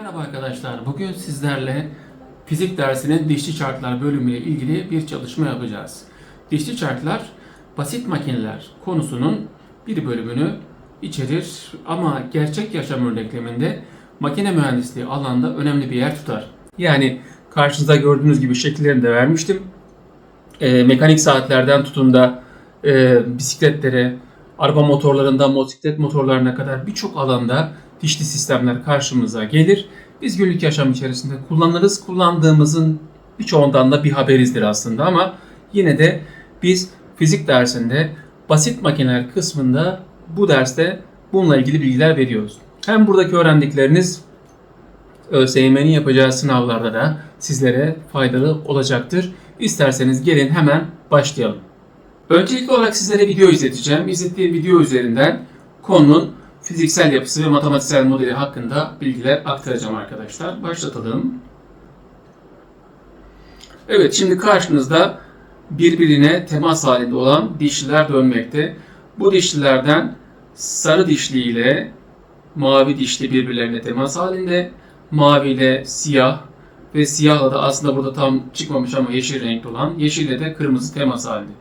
Merhaba arkadaşlar. Bugün sizlerle fizik dersinin dişli çarklar bölümüyle ilgili bir çalışma yapacağız. Dişli çarklar basit makineler konusunun bir bölümünü içerir ama gerçek yaşam örnekleminde makine mühendisliği alanda önemli bir yer tutar. Yani karşınızda gördüğünüz gibi şekillerini de vermiştim. E, mekanik saatlerden tutun da e, bisikletlere, araba motorlarından motosiklet motorlarına kadar birçok alanda dişli sistemler karşımıza gelir. Biz günlük yaşam içerisinde kullanırız. Kullandığımızın birçoğundan da bir haberizdir aslında ama yine de biz fizik dersinde basit makineler kısmında bu derste bununla ilgili bilgiler veriyoruz. Hem buradaki öğrendikleriniz ÖSYM'nin yapacağı sınavlarda da sizlere faydalı olacaktır. İsterseniz gelin hemen başlayalım. Öncelikli olarak sizlere video izleteceğim. İzlettiğim video üzerinden konunun fiziksel yapısı ve matematiksel modeli hakkında bilgiler aktaracağım arkadaşlar. Başlatalım. Evet şimdi karşınızda birbirine temas halinde olan dişliler dönmekte. Bu dişlilerden sarı dişli ile mavi dişli birbirlerine temas halinde. Mavi ile siyah ve siyahla da aslında burada tam çıkmamış ama yeşil renkli olan yeşille de kırmızı temas halinde.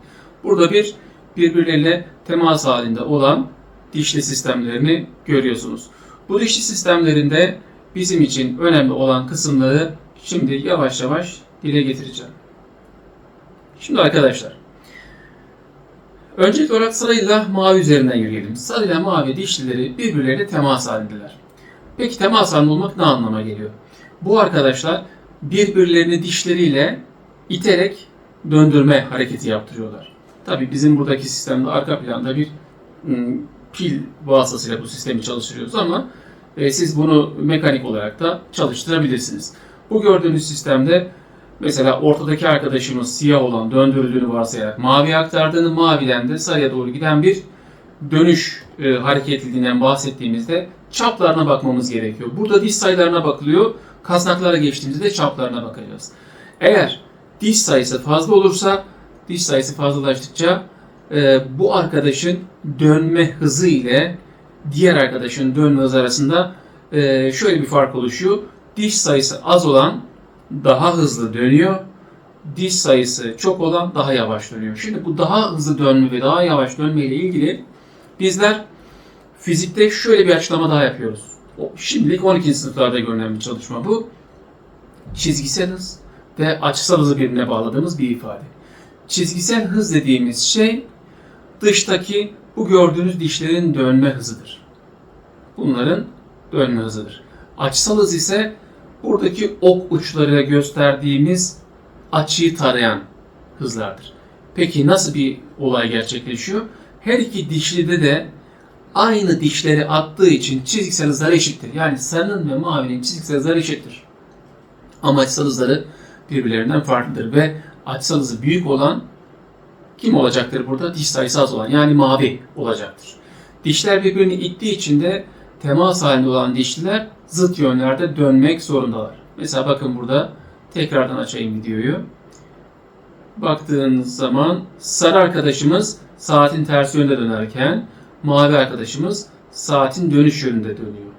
Burada bir birbirleriyle temas halinde olan dişli sistemlerini görüyorsunuz. Bu dişli sistemlerinde bizim için önemli olan kısımları şimdi yavaş yavaş dile getireceğim. Şimdi arkadaşlar, öncelikli olarak sarıyla mavi üzerinden yürüyelim. Sarıyla mavi dişlileri birbirleriyle temas halindeler. Peki temas halinde olmak ne anlama geliyor? Bu arkadaşlar birbirlerini dişleriyle iterek döndürme hareketi yaptırıyorlar. Tabi bizim buradaki sistemde arka planda bir ım, pil vasıtasıyla bu sistemi çalıştırıyoruz ama e, siz bunu mekanik olarak da çalıştırabilirsiniz. Bu gördüğünüz sistemde mesela ortadaki arkadaşımız siyah olan döndürüldüğünü varsayarak maviye aktardığını maviden de sarıya doğru giden bir dönüş e, hareketliliğinden bahsettiğimizde çaplarına bakmamız gerekiyor. Burada diş sayılarına bakılıyor. Kasnaklara geçtiğimizde çaplarına bakacağız. Eğer diş sayısı fazla olursa diş sayısı fazlalaştıkça e, bu arkadaşın dönme hızı ile diğer arkadaşın dönme hızı arasında e, şöyle bir fark oluşuyor. Diş sayısı az olan daha hızlı dönüyor. Diş sayısı çok olan daha yavaş dönüyor. Şimdi bu daha hızlı dönme ve daha yavaş dönme ile ilgili bizler fizikte şöyle bir açıklama daha yapıyoruz. Şimdilik 12. sınıflarda görülen bir çalışma bu. Çizgisel hız ve açısal hızı birbirine bağladığımız bir ifade. Çizgisel hız dediğimiz şey dıştaki bu gördüğünüz dişlerin dönme hızıdır. Bunların dönme hızıdır. Açısal hız ise buradaki ok uçlarıyla gösterdiğimiz açıyı tarayan hızlardır. Peki nasıl bir olay gerçekleşiyor? Her iki dişlide de aynı dişleri attığı için çizgisel hızları eşittir. Yani sarının ve mavinin çizgisel hızları eşittir. Ama açısal hızları birbirlerinden farklıdır ve açısal hızı büyük olan kim olacaktır burada? Diş sayısı az olan yani mavi olacaktır. Dişler birbirini ittiği için de temas halinde olan dişliler zıt yönlerde dönmek zorundalar. Mesela bakın burada tekrardan açayım videoyu. Baktığınız zaman sarı arkadaşımız saatin ters yönde dönerken mavi arkadaşımız saatin dönüş yönünde dönüyor.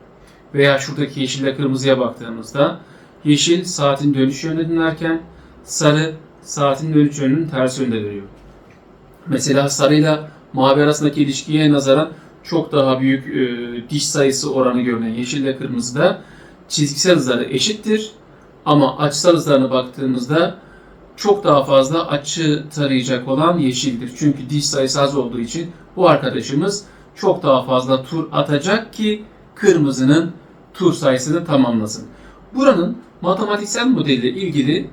Veya şuradaki yeşille kırmızıya baktığımızda yeşil saatin dönüş yönünde dönerken sarı saatin dönüş yönünün ters yönde dönüyor. Mesela sarıyla mavi arasındaki ilişkiye nazaran çok daha büyük e, diş sayısı oranı görünen yeşille kırmızıda çizgisel hızları eşittir. Ama açısal hızlarına baktığımızda çok daha fazla açı tarayacak olan yeşildir. Çünkü diş sayısı az olduğu için bu arkadaşımız çok daha fazla tur atacak ki kırmızının tur sayısını tamamlasın. Buranın matematiksel modeliyle ilgili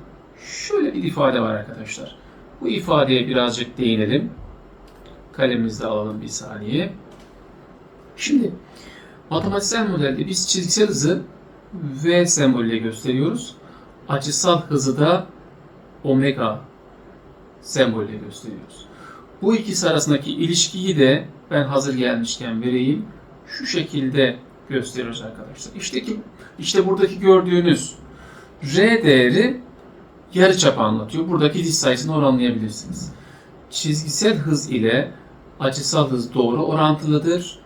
şöyle bir ifade var arkadaşlar. Bu ifadeye birazcık değinelim. Kalemimizi alalım bir saniye. Şimdi matematiksel modelde biz çizgisel hızı V sembolüyle gösteriyoruz. Açısal hızı da omega sembolüyle gösteriyoruz. Bu ikisi arasındaki ilişkiyi de ben hazır gelmişken vereyim. Şu şekilde gösteriyoruz arkadaşlar. İşte, ki, işte buradaki gördüğünüz R değeri yarıçapı anlatıyor. Buradaki diş sayısını oranlayabilirsiniz. Çizgisel hız ile açısal hız doğru orantılıdır.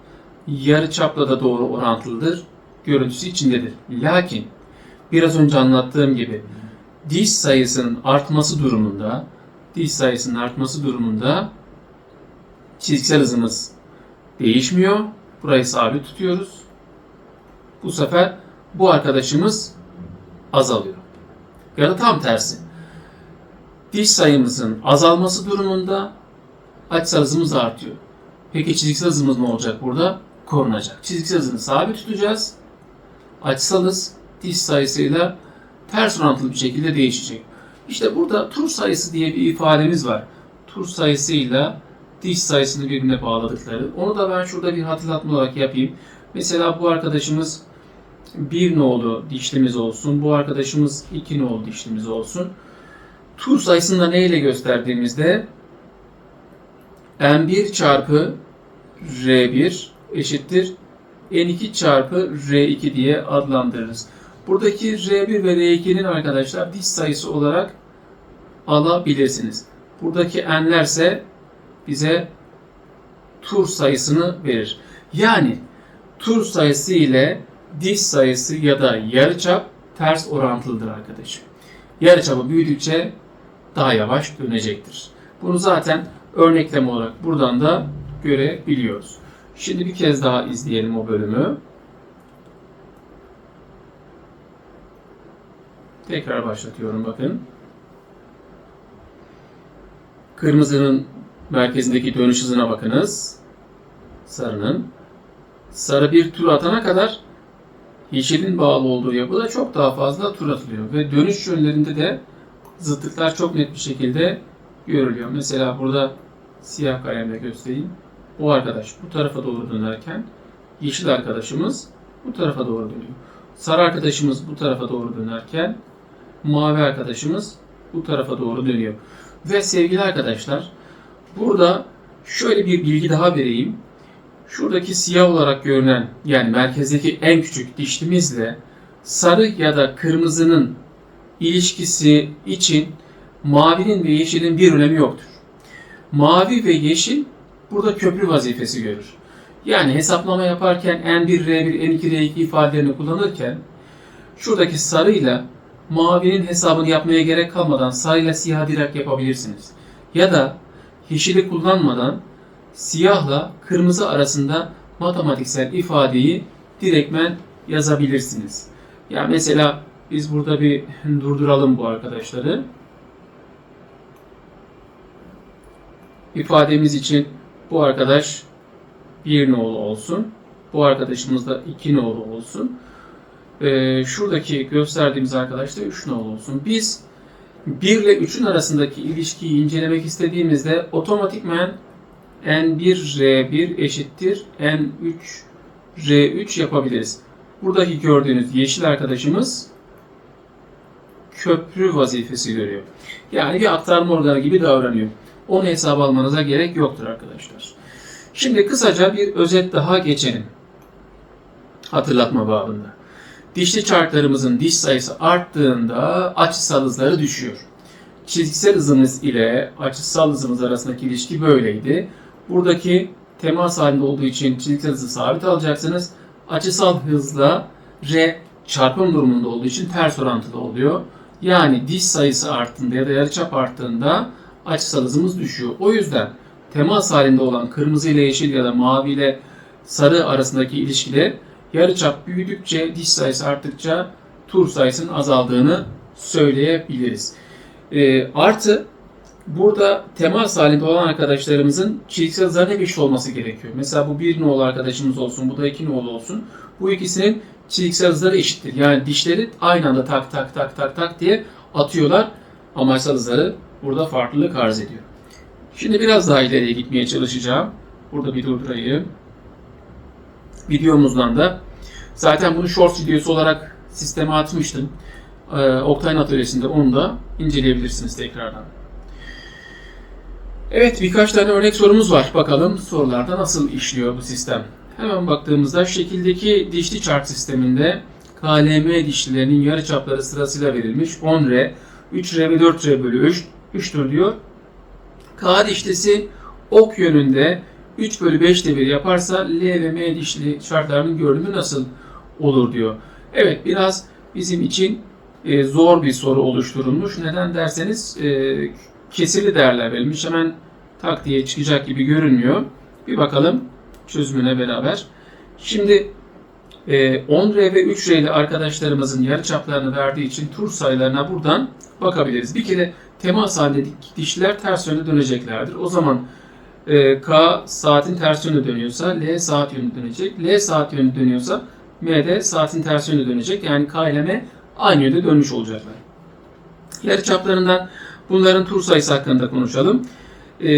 Yarıçapla da doğru orantılıdır. görüntüsü içindedir. Lakin biraz önce anlattığım gibi diş sayısının artması durumunda diş sayısının artması durumunda çizgisel hızımız değişmiyor. Burayı sabit tutuyoruz. Bu sefer bu arkadaşımız azalıyor. Ya da tam tersi. Diş sayımızın azalması durumunda açısal hızımız artıyor. Peki çizgisel hızımız ne olacak burada? Korunacak. Çizgisel hızını sabit tutacağız. Açısal hız diş sayısıyla ters orantılı bir şekilde değişecek. İşte burada tur sayısı diye bir ifademiz var. Tur sayısıyla diş sayısını birbirine bağladıkları. Onu da ben şurada bir hatırlatma olarak yapayım. Mesela bu arkadaşımız bir nolu dişlimiz olsun. Bu arkadaşımız iki nolu dişlimiz olsun. Tur sayısını da neyle gösterdiğimizde n1 çarpı r1 eşittir n2 çarpı r2 diye adlandırırız. Buradaki r1 ve r2'nin arkadaşlar diş sayısı olarak alabilirsiniz. Buradaki n'lerse bize tur sayısını verir. Yani tur sayısı ile diş sayısı ya da yarıçap ters orantılıdır arkadaşım. Yarıçapı büyüdükçe daha yavaş dönecektir. Bunu zaten örnekleme olarak buradan da görebiliyoruz. Şimdi bir kez daha izleyelim o bölümü. Tekrar başlatıyorum bakın. Kırmızının merkezindeki dönüş hızına bakınız. Sarının. Sarı bir tur atana kadar yeşilin bağlı olduğu yapıda çok daha fazla tur atılıyor. Ve dönüş yönlerinde de zıtlıklar çok net bir şekilde görülüyor. Mesela burada siyah kalemle göstereyim. Bu arkadaş bu tarafa doğru dönerken yeşil arkadaşımız bu tarafa doğru dönüyor. Sarı arkadaşımız bu tarafa doğru dönerken mavi arkadaşımız bu tarafa doğru dönüyor. Ve sevgili arkadaşlar burada şöyle bir bilgi daha vereyim. Şuradaki siyah olarak görünen yani merkezdeki en küçük dişlimizle sarı ya da kırmızının ilişkisi için mavinin ve yeşilin bir önemi yoktur. Mavi ve yeşil burada köprü vazifesi görür. Yani hesaplama yaparken N1, R1, N2, R2 ifadelerini kullanırken şuradaki sarıyla mavinin hesabını yapmaya gerek kalmadan sarıyla siyah direkt yapabilirsiniz. Ya da yeşili kullanmadan siyahla kırmızı arasında matematiksel ifadeyi direktmen yazabilirsiniz. Ya mesela biz burada bir durduralım bu arkadaşları. İfademiz için bu arkadaş bir nolu olsun. Bu arkadaşımız da iki nolu olsun. Ee, şuradaki gösterdiğimiz arkadaş da 3 nolu olsun. Biz 1 ile 3'ün arasındaki ilişkiyi incelemek istediğimizde otomatikmen N1R1 eşittir N3R3 yapabiliriz. Buradaki gördüğünüz yeşil arkadaşımız köprü vazifesi görüyor. Yani bir aktarma organı gibi davranıyor. Onu hesaba almanıza gerek yoktur arkadaşlar. Şimdi kısaca bir özet daha geçelim. Hatırlatma babında. Dişli çarklarımızın diş sayısı arttığında açısal hızları düşüyor. Çizgisel hızımız ile açısal hızımız arasındaki ilişki böyleydi. Buradaki temas halinde olduğu için çizgisel hızı sabit alacaksınız. Açısal hızla R çarpım durumunda olduğu için ters orantılı oluyor. Yani diş sayısı arttığında ya da yarıçap arttığında açısal hızımız düşüyor. O yüzden temas halinde olan kırmızı ile yeşil ya da mavi ile sarı arasındaki ilişkide yarıçap büyüdükçe diş sayısı arttıkça tur sayısının azaldığını söyleyebiliriz. E, artı burada temas halinde olan arkadaşlarımızın çizgisel hızlarına eşit olması gerekiyor. Mesela bu bir nolu arkadaşımız olsun, bu da iki nolu olsun. Bu ikisinin çizgisel hızları eşittir. Yani dişleri aynı anda tak tak tak tak tak diye atıyorlar. Amaçsal hızları burada farklılık arz ediyor. Şimdi biraz daha ileriye gitmeye çalışacağım. Burada bir durdurayım. Videomuzdan da zaten bunu short videosu olarak sisteme atmıştım. Ee, Oktay'ın atölyesinde onu da inceleyebilirsiniz tekrardan. Evet birkaç tane örnek sorumuz var. Bakalım sorularda nasıl işliyor bu sistem. Hemen baktığımızda şekildeki dişli çark sisteminde KLM dişlilerinin yarıçapları sırasıyla verilmiş 10R, 3R ve 4R bölü 3, 3'tür diyor. K dişlisi ok yönünde 3 bölü 5'te 1 yaparsa L ve M dişli şartlarının görünümü nasıl olur diyor. Evet biraz bizim için e, zor bir soru oluşturulmuş. Neden derseniz e, kesirli değerler verilmiş. Hemen tak diye çıkacak gibi görünmüyor. Bir bakalım çözümüne beraber. Şimdi e, 10R ve 3R ile arkadaşlarımızın yarıçaplarını verdiği için tur sayılarına buradan bakabiliriz. Bir kere temas halinde dişler ters yönde döneceklerdir. O zaman e, K saatin ters yönde dönüyorsa L saat yönünde dönecek. L saat yönünde dönüyorsa M de saatin ters yönde dönecek. Yani K ile M aynı yönde dönmüş olacaklar. Yarıçaplarından bunların tur sayısı hakkında konuşalım. E,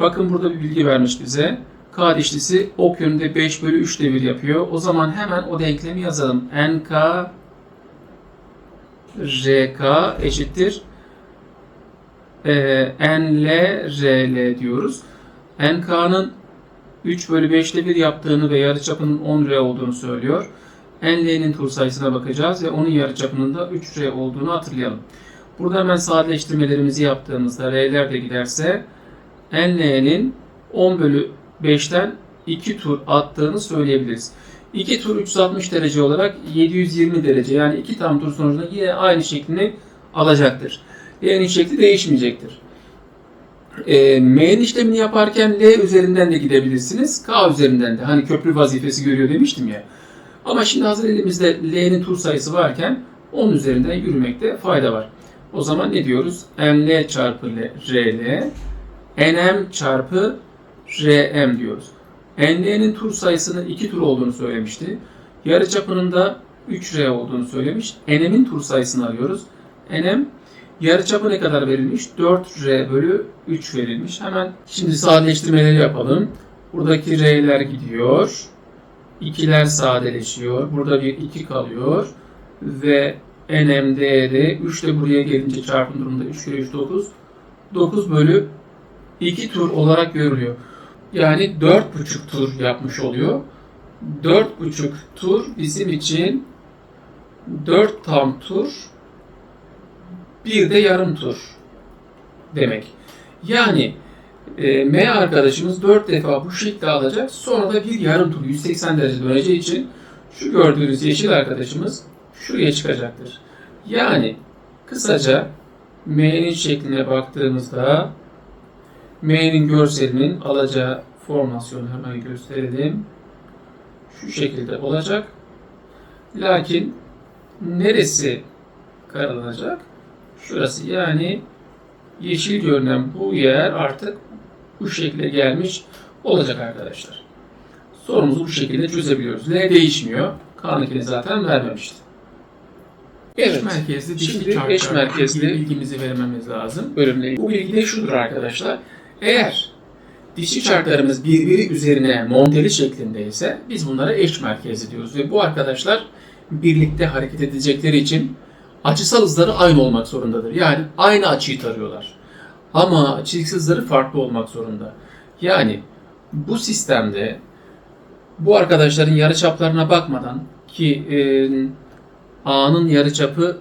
bakın burada bir bilgi vermiş bize. K dişlisi ok yönünde 5 bölü 3 devir yapıyor. O zaman hemen o denklemi yazalım. NK RK eşittir e, NL RL diyoruz. NK'nın 3 bölü 5'te 1 yaptığını ve yarıçapının 10R olduğunu söylüyor. NL'nin tur sayısına bakacağız ve onun yarıçapının da 3R olduğunu hatırlayalım. Burada hemen sadeleştirmelerimizi yaptığımızda R'ler de giderse NL'nin 10 bölü 5'ten 2 tur attığını söyleyebiliriz. 2 tur 360 derece olarak 720 derece yani 2 tam tur sonucunda yine aynı şeklini alacaktır. L'nin şekli değişmeyecektir. E, M'nin işlemini yaparken L üzerinden de gidebilirsiniz. K üzerinden de. Hani köprü vazifesi görüyor demiştim ya. Ama şimdi hazır elimizde L'nin tur sayısı varken 10 üzerinden yürümekte fayda var. O zaman ne diyoruz? NL çarpı RL NM çarpı RM diyoruz. NL'nin tur sayısının 2 tur olduğunu söylemişti. Yarıçapının da 3R olduğunu söylemiş. NM'in tur sayısını arıyoruz. NM yarıçapı ne kadar verilmiş? 4R bölü 3 verilmiş. Hemen şimdi sadeleştirmeleri yapalım. Buradaki R'ler gidiyor. 2'ler sadeleşiyor. Burada bir 2 kalıyor. Ve NM değeri 3 de buraya gelince çarpım durumunda 3 kere 3 9. 9 bölü 2 tur olarak görülüyor. Yani 4,5 tur yapmış oluyor. 4,5 tur bizim için 4 tam tur bir de yarım tur demek. Yani e, M arkadaşımız 4 defa bu şekilde alacak. Sonra da bir yarım tur 180 derece döneceği için şu gördüğünüz yeşil arkadaşımız şuraya çıkacaktır. Yani kısaca M'nin şekline baktığımızda M'nin görselinin alacağı formasyonu hemen gösterelim. Şu şekilde olacak. Lakin neresi karalanacak? Şurası yani yeşil görünen bu yer artık bu şekilde gelmiş olacak arkadaşlar. Sorumuzu bu şekilde çözebiliyoruz. L değişmiyor. Kanıkini zaten vermemişti. Evet. Eş merkezli dişli Şimdi çarklar eş merkezli- bilgimizi vermemiz lazım. bölümle Bu bilgi de şudur arkadaşlar. Eğer dişli çarklarımız birbiri üzerine monteli şeklindeyse biz bunlara eş merkezli diyoruz. Ve bu arkadaşlar birlikte hareket edecekleri için açısal hızları aynı olmak zorundadır. Yani aynı açıyı tarıyorlar. Ama çizgisi hızları farklı olmak zorunda. Yani bu sistemde bu arkadaşların yarıçaplarına bakmadan ki e, A'nın yarıçapı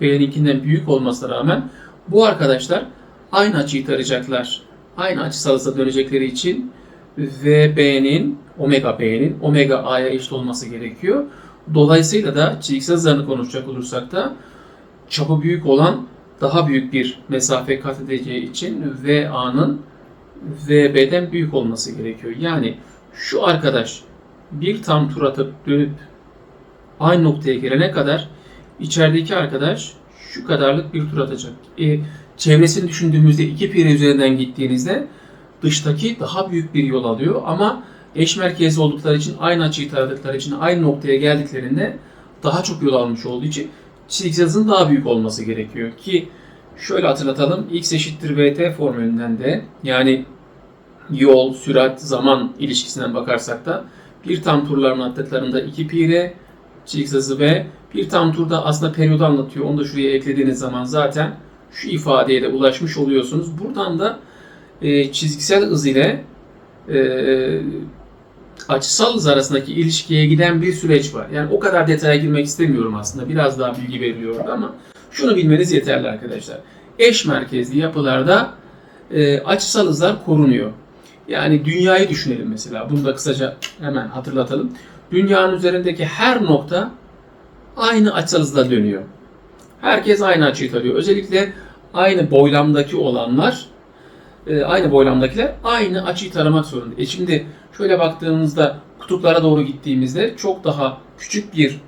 B'ninkinden büyük olmasına rağmen bu arkadaşlar aynı açıyı tarayacaklar. Aynı açısal hıza dönecekleri için ve B'nin, omega B'nin omega A'ya eşit olması gerekiyor. Dolayısıyla da çizgisel hızlarını konuşacak olursak da çapı büyük olan daha büyük bir mesafe kat edeceği için VA'nın VB'den büyük olması gerekiyor. Yani şu arkadaş bir tam tur atıp dönüp aynı noktaya gelene kadar içerideki arkadaş şu kadarlık bir tur atacak. E, çevresini düşündüğümüzde iki pire üzerinden gittiğinizde dıştaki daha büyük bir yol alıyor ama eş merkezli oldukları için aynı açıyı taradıkları için aynı noktaya geldiklerinde daha çok yol almış olduğu için çizgi hızın daha büyük olması gerekiyor ki şöyle hatırlatalım x eşittir vt formülünden de yani yol, sürat, zaman ilişkisinden bakarsak da bir tam turlarını attıklarında 2 pi çizgi hızı ve bir tam turda aslında periyodu anlatıyor. Onu da şuraya eklediğiniz zaman zaten şu ifadeye de ulaşmış oluyorsunuz. Buradan da e, çizgisel hız ile e, açısal hız arasındaki ilişkiye giden bir süreç var. Yani o kadar detaya girmek istemiyorum aslında. Biraz daha bilgi veriliyor orada ama şunu bilmeniz yeterli arkadaşlar. Eş merkezli yapılarda e, açısal hızlar korunuyor. Yani dünyayı düşünelim mesela. Bunu da kısaca hemen hatırlatalım. Dünyanın üzerindeki her nokta aynı açısal hızla dönüyor. Herkes aynı açıyı tarıyor. Özellikle aynı boylamdaki olanlar, e, aynı boylamdakiler aynı açıyı taramak zorunda. E şimdi şöyle baktığımızda kutuplara doğru gittiğimizde çok daha küçük bir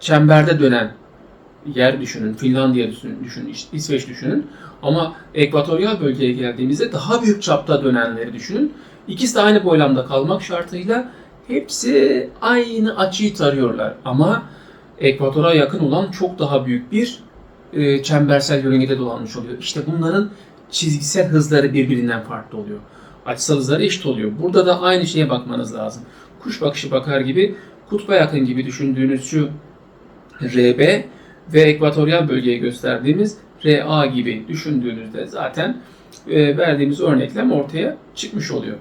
çemberde dönen yer düşünün. Finlandiya düşünün, düşünün İs- İsveç düşünün. Ama ekvatoryal bölgeye geldiğimizde daha büyük çapta dönenleri düşünün. İkisi de aynı boylamda kalmak şartıyla hepsi aynı açıyı tarıyorlar. Ama ekvatora yakın olan çok daha büyük bir e, çembersel yörüngede dolanmış oluyor. İşte bunların çizgisel hızları birbirinden farklı oluyor. Açısal hızları eşit oluyor. Burada da aynı şeye bakmanız lazım. Kuş bakışı bakar gibi, kutba yakın gibi düşündüğünüz şu RB ve ekvatoryal bölgeye gösterdiğimiz RA gibi düşündüğünüzde zaten e, verdiğimiz örneklem ortaya çıkmış oluyor.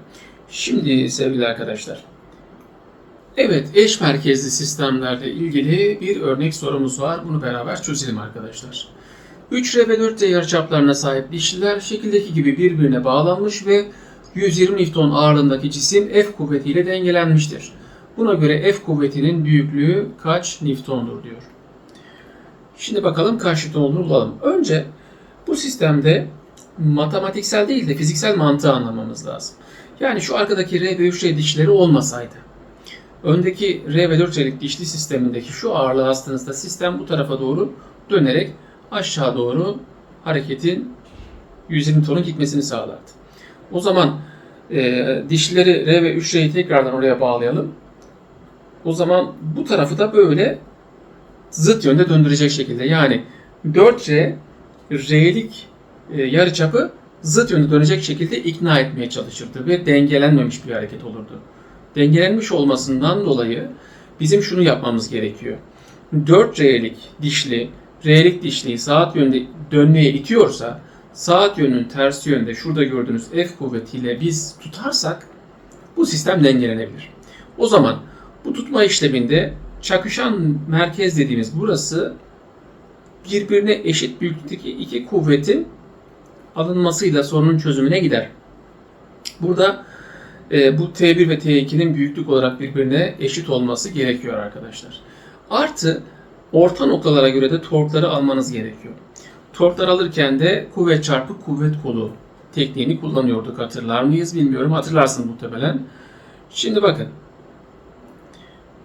Şimdi sevgili arkadaşlar, evet eş merkezli sistemlerle ilgili bir örnek sorumuz var. Bunu beraber çözelim arkadaşlar. 3R ve 4R yarıçaplarına sahip dişliler şekildeki gibi birbirine bağlanmış ve 120 Newton ağırlığındaki cisim F kuvvetiyle dengelenmiştir. Buna göre F kuvvetinin büyüklüğü kaç Newton'dur diyor. Şimdi bakalım kaç Newton olduğunu bulalım. Önce bu sistemde matematiksel değil de fiziksel mantığı anlamamız lazım. Yani şu arkadaki R ve 3R dişleri olmasaydı, öndeki R ve 4R'lik dişli sistemindeki şu ağırlığı astığınızda sistem bu tarafa doğru dönerek aşağı doğru hareketin 120 tonun gitmesini sağlardı. O zaman e, dişlileri R ve 3R'yi tekrardan oraya bağlayalım. O zaman bu tarafı da böyle zıt yönde döndürecek şekilde yani 4R R'lik e, yarıçapı zıt yönde dönecek şekilde ikna etmeye çalışırdı ve dengelenmemiş bir hareket olurdu. Dengelenmiş olmasından dolayı bizim şunu yapmamız gerekiyor. 4R'lik dişli, R'lik dişliyi saat yönde dönmeye itiyorsa saat yönünün tersi yönde şurada gördüğünüz F kuvvetiyle biz tutarsak bu sistem dengelenebilir. O zaman bu tutma işleminde çakışan merkez dediğimiz burası birbirine eşit büyüklükteki iki kuvvetin alınmasıyla sorunun çözümüne gider. Burada e, bu T1 ve T2'nin büyüklük olarak birbirine eşit olması gerekiyor arkadaşlar. Artı orta noktalara göre de torkları almanız gerekiyor. Torklar alırken de kuvvet çarpı kuvvet kolu tekniğini kullanıyorduk. Hatırlar mıyız bilmiyorum. Hatırlarsınız muhtemelen. Şimdi bakın.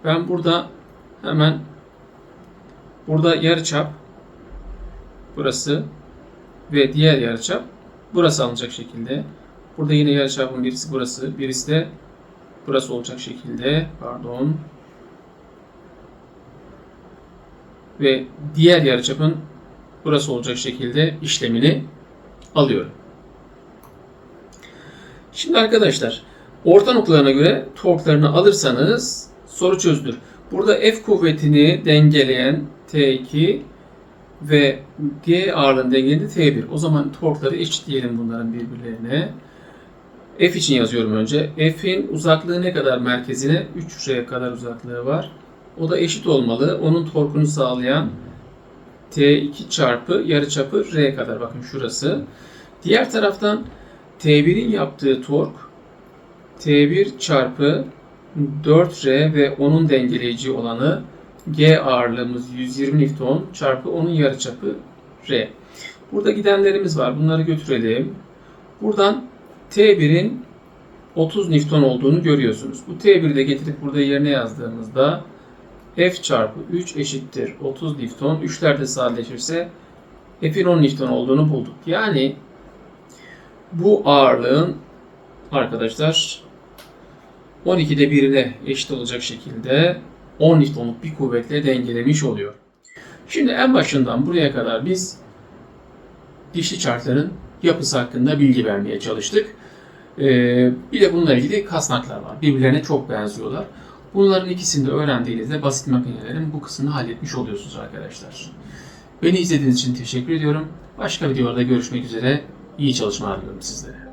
Ben burada hemen burada yarıçap burası ve diğer yarıçap burası alınacak şekilde. Burada yine yarıçapın birisi burası, birisi de burası olacak şekilde. Pardon. Ve diğer yarıçapın burası olacak şekilde işlemini alıyorum. Şimdi arkadaşlar orta noktalarına göre torklarını alırsanız soru çözülür. Burada F kuvvetini dengeleyen T2 ve G ağırlığını dengeleyen de T1. O zaman torkları eşitleyelim bunların birbirlerine. F için yazıyorum önce. F'in uzaklığı ne kadar merkezine? 3R kadar uzaklığı var. O da eşit olmalı. Onun torkunu sağlayan T2 çarpı yarıçapı R kadar. Bakın şurası. Diğer taraftan T1'in yaptığı tork T1 çarpı 4R ve onun dengeleyici olanı G ağırlığımız 120 Newton çarpı onun yarıçapı R. Burada gidenlerimiz var. Bunları götürelim. Buradan T1'in 30 Newton olduğunu görüyorsunuz. Bu T1'i de getirip burada yerine yazdığımızda F çarpı 3 eşittir 30 Newton. 3'ler de sadeleşirse F'in 10 Newton olduğunu bulduk. Yani bu ağırlığın arkadaşlar 12'de 1'ine eşit olacak şekilde 10 Newton'luk bir kuvvetle dengelemiş oluyor. Şimdi en başından buraya kadar biz dişli çarkların yapısı hakkında bilgi vermeye çalıştık. Ee, bir de bununla ilgili kasnaklar var. Birbirlerine çok benziyorlar. Bunların ikisini de öğrendiğinizde basit makinelerin bu kısmını halletmiş oluyorsunuz arkadaşlar. Beni izlediğiniz için teşekkür ediyorum. Başka videolarda görüşmek üzere. İyi çalışmalar diliyorum sizlere.